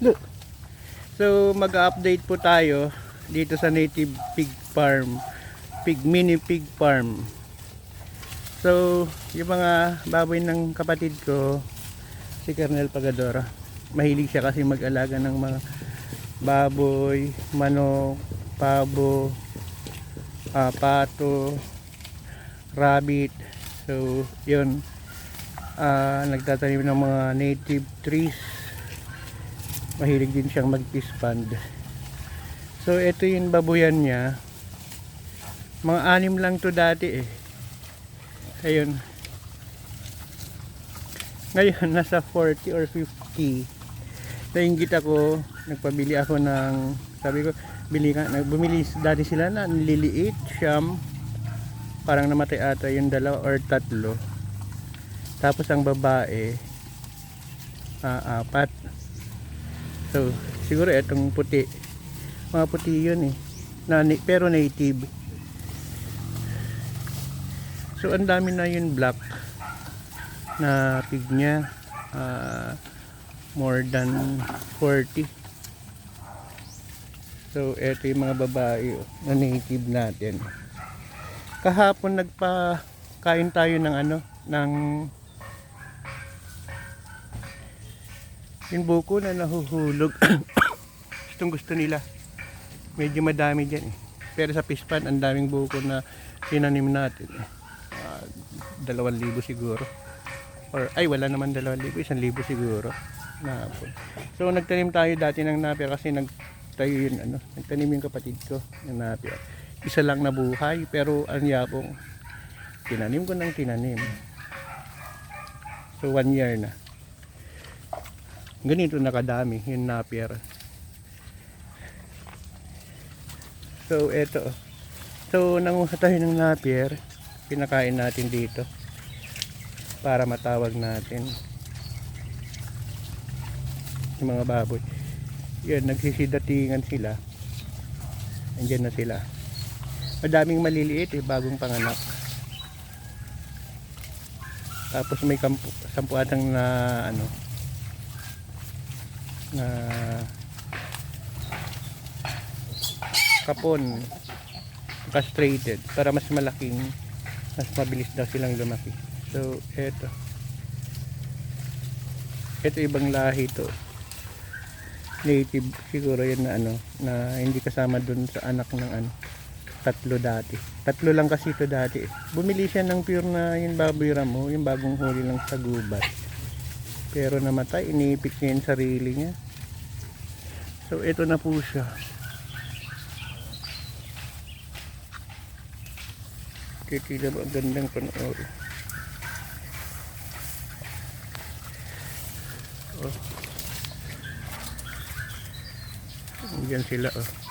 Look. So mag-update po tayo dito sa Native Pig Farm. Pig mini pig farm. So, yung mga baboy ng kapatid ko, si Colonel Pagadora, mahilig siya kasi mag-alaga ng mga baboy, manok, pabo, ah, pato, rabbit. So, yun. Ah, nagtatanim ng mga native trees. Mahilig din siyang mag-fish pond. So, ito yung babuyan niya. Mga anim lang to dati eh. Ayun. Ngayon, nasa 40 or 50. Nainggit ako, nagpabili ako ng, sabi ko, bili ka, bumili dati sila na nililiit, siyam, parang namatay ata yung dalawa or tatlo. Tapos ang babae, ah, apat. So, siguro itong puti. Mga puti yun eh. Na, pero native. So, ang dami na yun black na pig niya. Ah, more than 40. So, eto yung mga babae oh, na native natin. Kahapon nagpa kain tayo ng ano, ng yung buko na nahuhulog. Gustong gusto nila. Medyo madami dyan eh. Pero sa fish pan, ang daming buko na tinanim natin. eh. Ah, dalawang libo siguro. Or, ay, wala naman dalawang libo, isang libo siguro. Na So, nagtanim tayo dati ng napier kasi nagtayo yun, ano, nagtanim yung kapatid ko ng napier. Isa lang na buhay, pero ang yapong tinanim ko ng tinanim. So, one year na. Ganito nakadami yung napier. So, eto. So, nanguha tayo ng napier. Pinakain natin dito. Para matawag natin. Yung mga baboy. Yan, nagsisidatingan sila. Andiyan na sila. Madaming maliliit eh, bagong panganak. Tapos may kampu, sampu atang na ano na kapon castrated para mas malaking mas mabilis daw silang lumaki. So eto. Eto ibang lahi to. Native siguro yun na ano na hindi kasama dun sa anak ng ano tatlo dati. Tatlo lang kasi ito dati eh. bumili siya ng pure na yung baboy ramo yung bagong huli lang sa gubat pero namatay iniipit niya yung sarili niya so ito na po siya Kikila mo ang gandang panoorin. Oh. Diyan sila oh.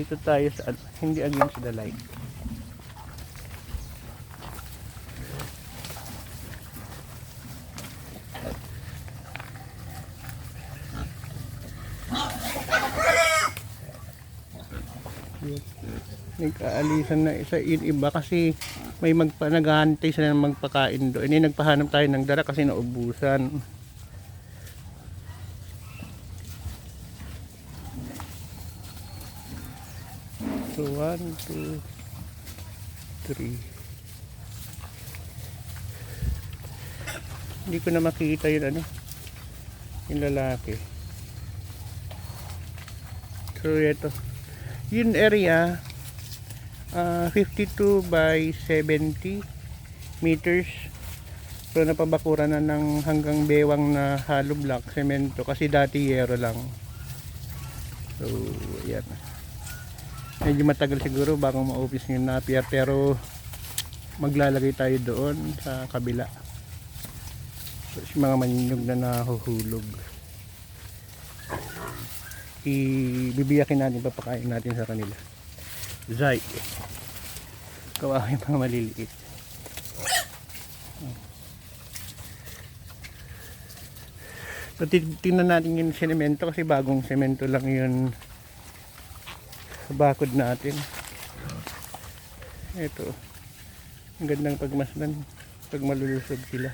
Dito tayo sa hindi against the light. nagkaalisan na isa yung iba kasi may magpa naghahantay sila ng magpakain doon. Hindi nagpahanap tayo ng dara kasi naubusan. So one, two, three. Hindi ko na makita yun ano. Yung lalaki. So ito. Yun area ah, 52 by 70 meters. So napabakura na ng hanggang bewang na hollow block semento kasi dati yero lang. So yan. Medyo matagal siguro bago ma-office yung napier pero maglalagay tayo doon sa kabila. So, yung mga maninog na nahuhulog. Ibibiyakin natin papakain natin sa kanila. Zay. Kawawa yung mga maliliit. So, tingnan natin yung semento kasi bagong semento lang yun sa bakod natin. Ito. Ang gandang pagmasdan pag malulusog sila.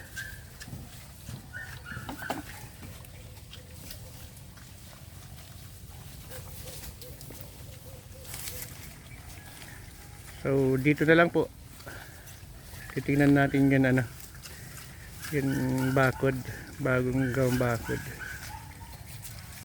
So dito na lang po. Titingnan natin yan ano. Yung bakod, bagong gawang bakod.